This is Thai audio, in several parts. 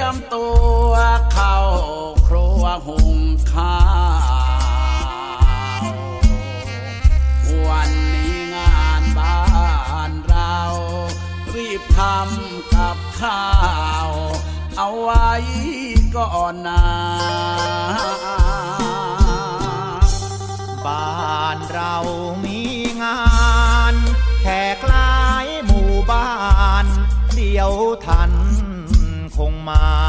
ยมตัวเข้าครัวหุงข้าววันนี้งานบ้านเรา รีบทำกับข้าว เอาไว้ก่อนนะบ้านเรามีงานแขกหลายหมู่บ้าน เดียวทันคงมา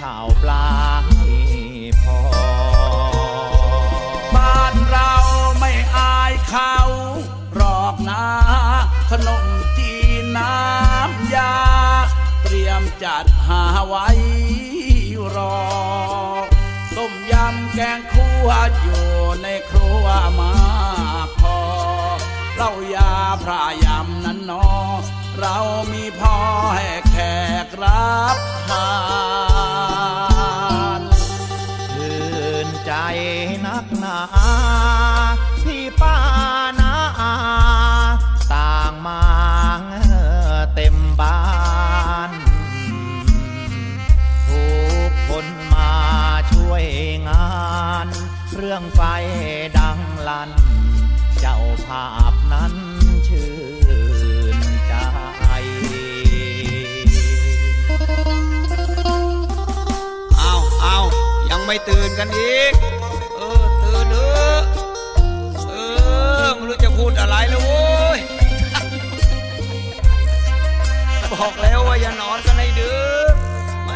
ข่าวปลาให้พอ บ้านเราไม่อายเขาหรอกนะขนมจีนน้ำยา เตรียมจัดหาไว้รอ ต้มยำแกงคั่วอยู่ในครัวมาพอเล้ายาพระยำนั้นนอเรามีพอให้แขกรับทาน คนมาช่วยงานเรื่องไฟดังลั่น เจ้าภาพนั้นชื่นใจเอาเอายังไม่ตื่นกันอีก เออ ตื่นเถอะเออไม่รู้จะพูดอะไรแล้วโว้ย บอกแล้วว่าอย่านอนกันให้ดึกแหม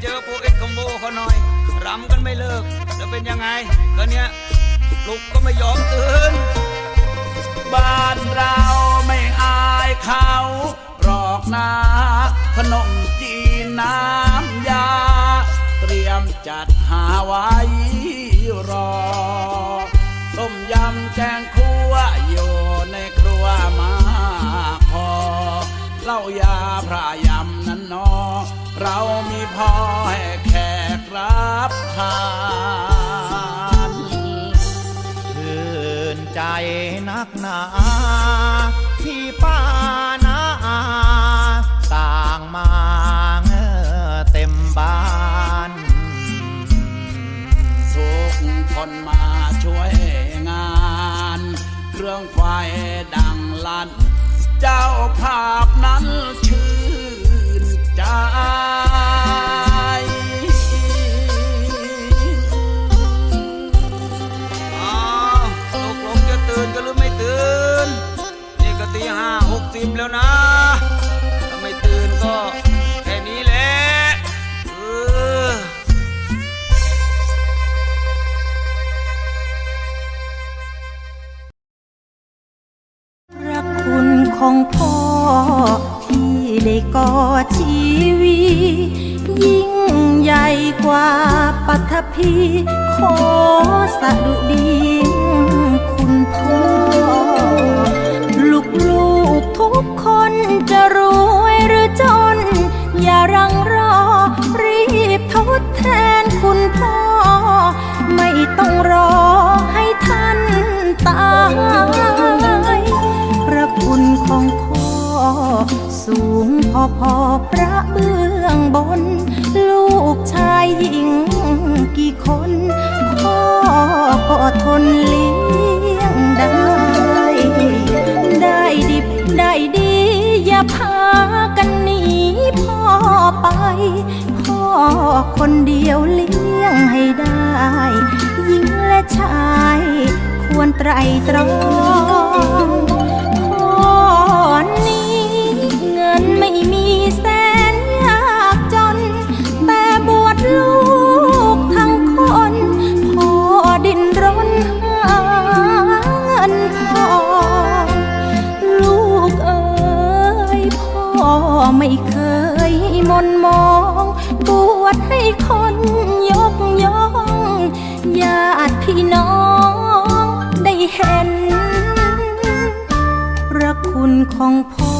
เจอพวก โบเขาหน่อยรำกันไม่เลิกแล้วเป็นยังไงก็เนี้ยลุกก็ไม่ยอมตื่นบ้านเราไม่อายเขาหรอกนะขนมจีนน้ำยา เตรียมจัดหาไว้รอต้มยำแกงคั่วอยู่ในครัวมาพอเล้ายาพระยำนั้นนอ เรามีพอให้แขกรับทานชื่นใจนักหนาที่ป้านาต่างมาเต็มบ้านทุกคนมาช่วยงานเครื่องไฟดังลั่น เจ้าภาพนั้นช ตกลงจะตื่นก็หรือไม่ตื่น นี่ก็ตีห้าหกสิบแล้วนะ พี่ ขอสะดุดีคุณพ่อ ลูกลูกๆทุกคนจะรวยหรือจน อย่ารังรอ รีบทดแทนคุณพ่อ ไม่ต้องรอ คนเดียวเลี้ยงให้ได้หญิงและชายควรไตรตรองพ่อนี้เงินไม่มีแสนยากจน แต่บวชลูกทั้งคนพอดินรนหาเงินทอลูกเอ๋ยพ่อไม่เคยมนมอง ดให้คนยกย่องญาติพี่น้องได้เห็นพระคุณของพ่อ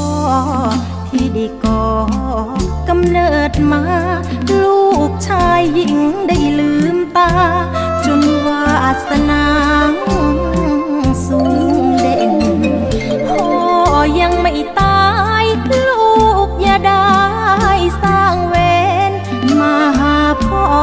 ที่ได้ก่อกำเนิดมา ลูกชายหญิงได้ลืมตา จนวาสนาสูงเด่น พ่อยังไม่ตา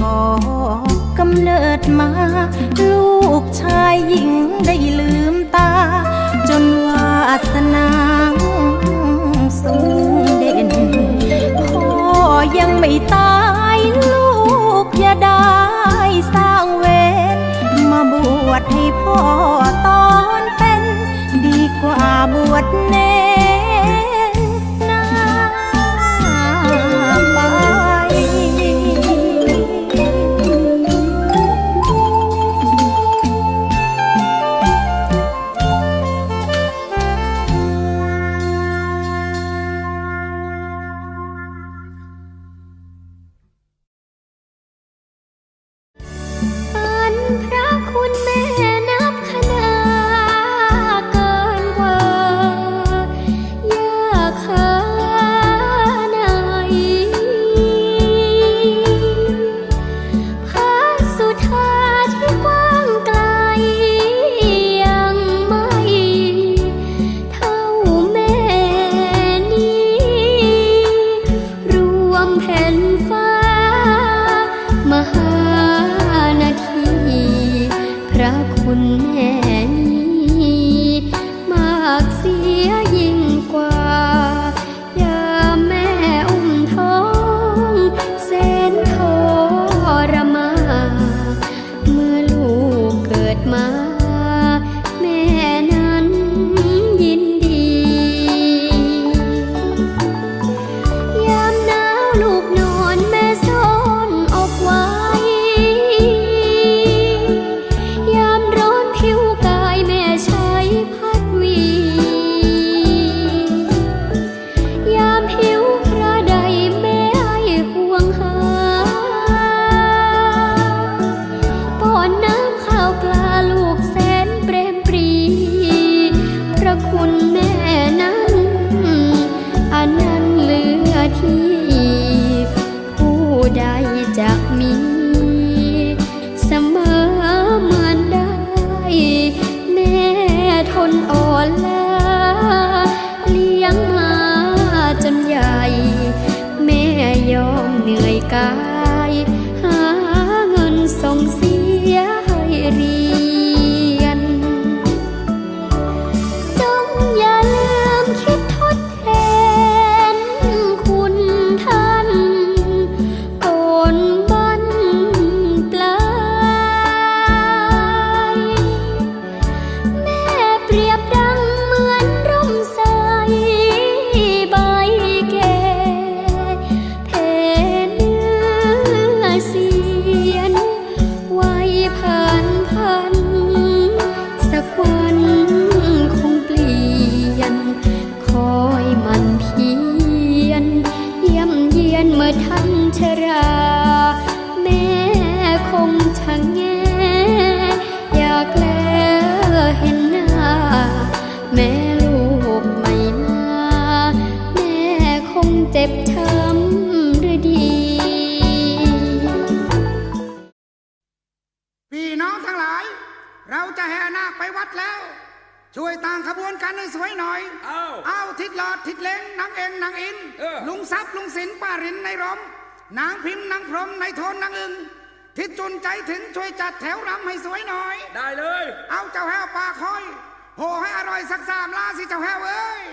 ก่อกำเนิดมา ลูกชายหญิงได้ลืมตา จนวาสนาสูงเด่นพ่อยังไม่ตายลูกอย่าได้สร้างเวรมาบวชให้พ่อตอนเป็น ดีกว่าบวชเน เจ้าแห้วปากห้อยโหให้อร่อยสักสามล้านสิเจ้าแห้วเอ้ย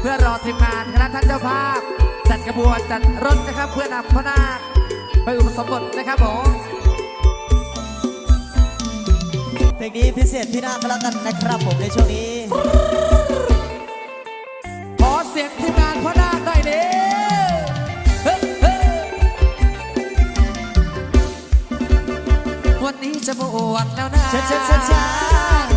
เพื่อรอทีมงานคณะท่านเจ้าภาพ จัดกระบวนจัดรถนะครับ เพื่อนำพนาคไปอุปสมบทนะครับผมเพลงนี้พิเศษพี่นาคแล้วกันนะครับผมในช่วงนี้ ขอเสียงทีมงานพระนาคหน่ยเด้วันนี้จะบวดแล้วนะเช็ดเช็ดเช็ด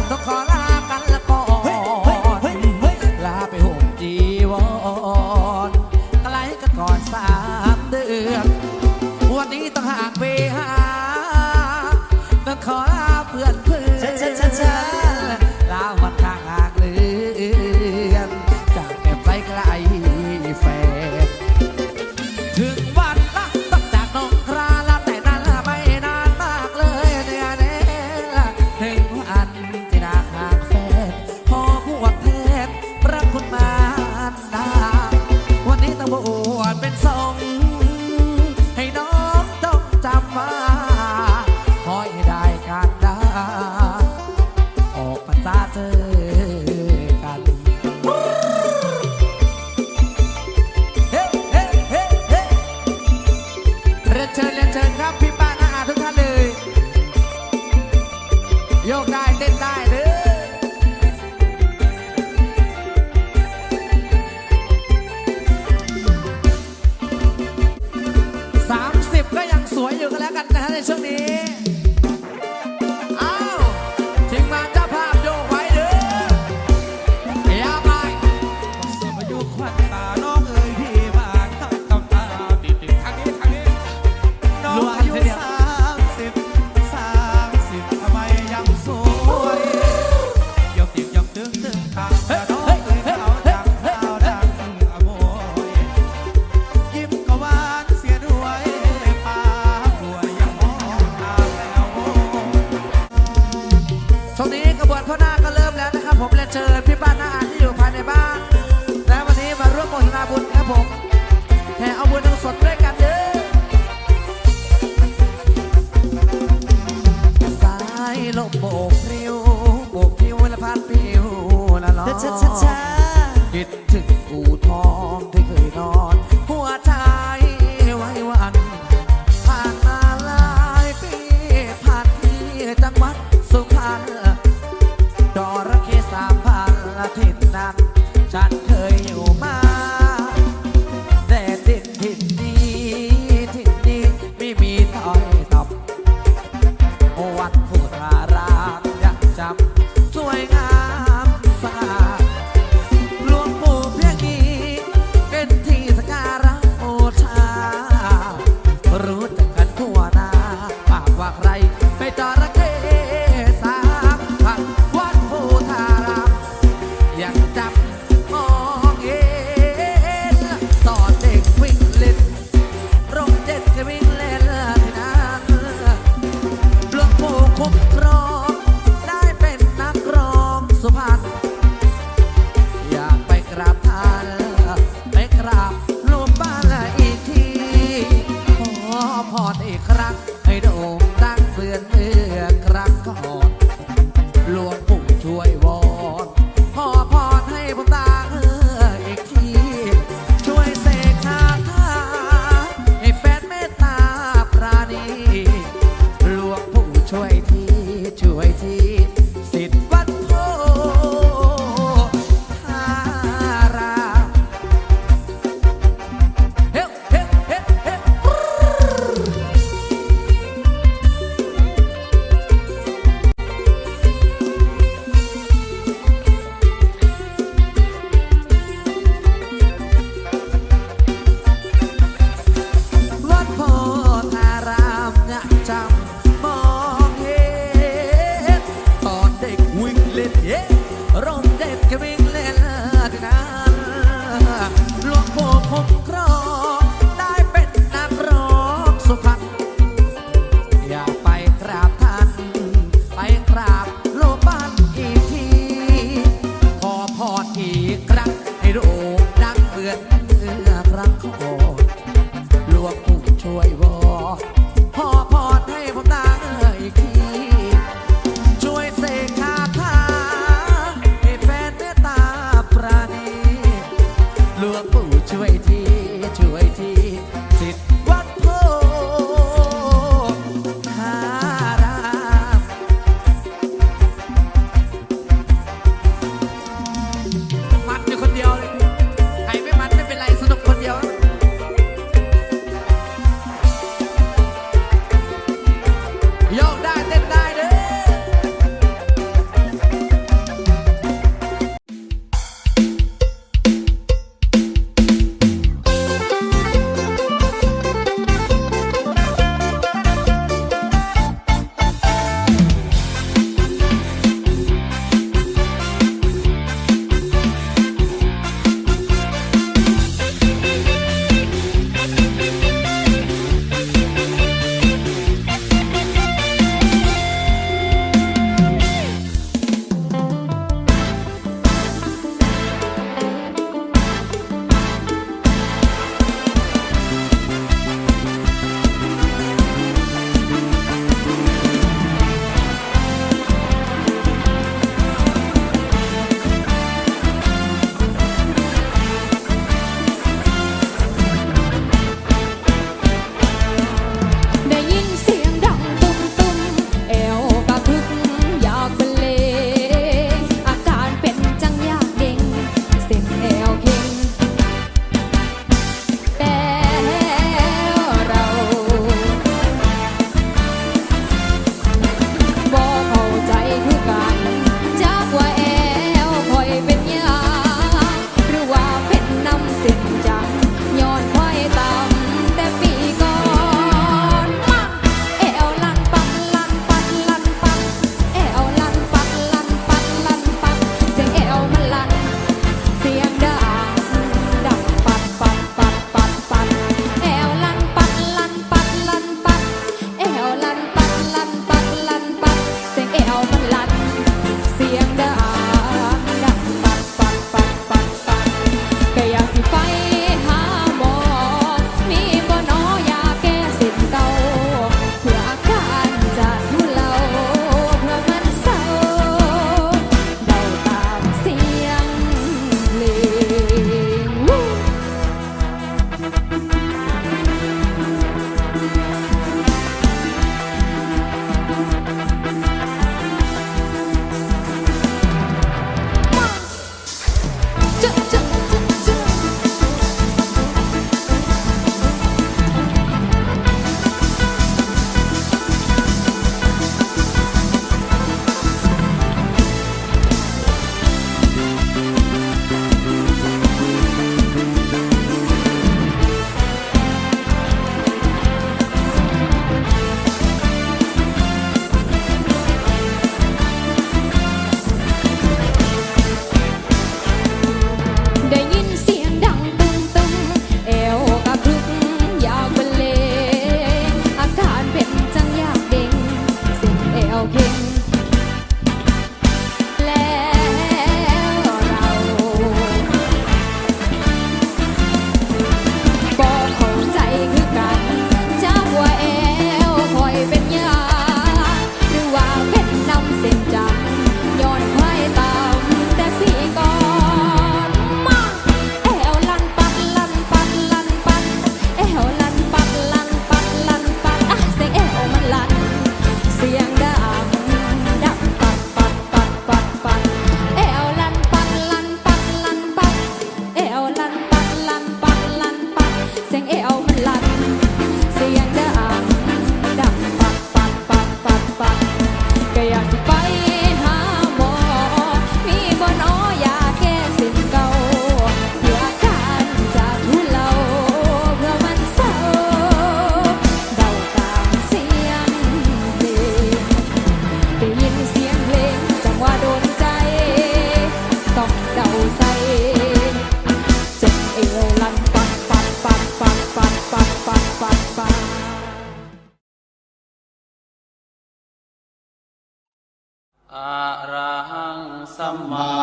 อะระหังสัมมา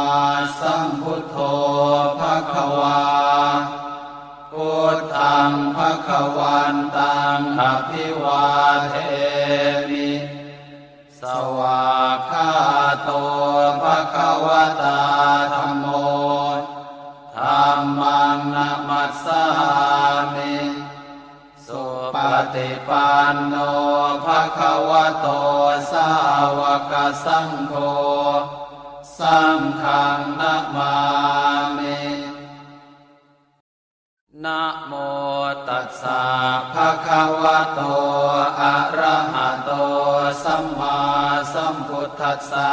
สัมพุทโธภะคะวาพุทธังภะคะวันตังอภิวาเทมิสวากขาโตภะคะวตา ฏิปันโนภะคะวะโตสาวกสังโฆสังฆังนะมามินะโมตัสสะสะภะคะวะโตอะระหะโตสัมมาสัมพุทธัสสะ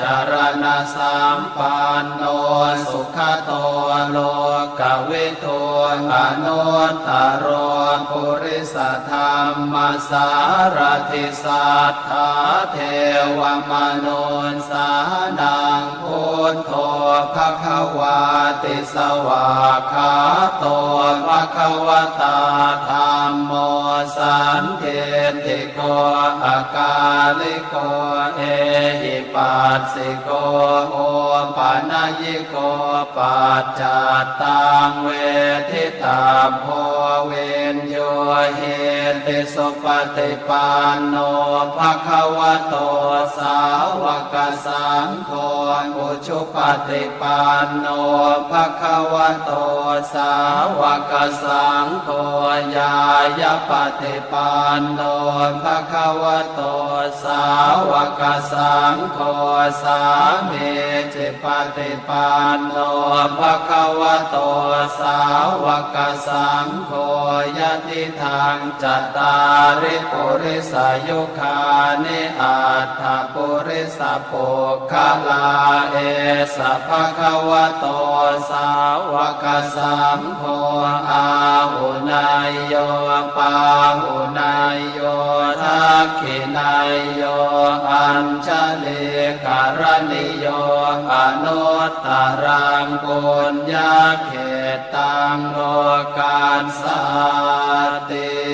จารณะสัมปันโนสุขโตโลกวิทูอนุตตรโรปุริสธรรมสารติสัทธาเทวมนุนสานังพุทโธภะควาติสวาคาโตภะควตาธรรมโมสันเทติโกอากาลิโก ปัสสิโกโอปานายิโกปัจจัตตังเวทิตาโพเวนโยเห ติสุปฏิปันโนภะคะวะโตสาวกสังโฆอุชุปฏิปันโนภะคะวะโตสาวกสังโฆยายาปฏิปันโนภะคะวะโตสาวกสังโฆสามีจิปฏิปันโนภะคะวะโตสาวกสังโฆยติทางจัตตาริปุริสายุคานิอัตถปุริสปุคลาเอสะภะคะวะโตสาวกสังโฆอาหุนายโยปาหุนายโยทักขินายโยอัญชลิการณิโยอนุตตรังปุญญาเขตตังโลกาสสติ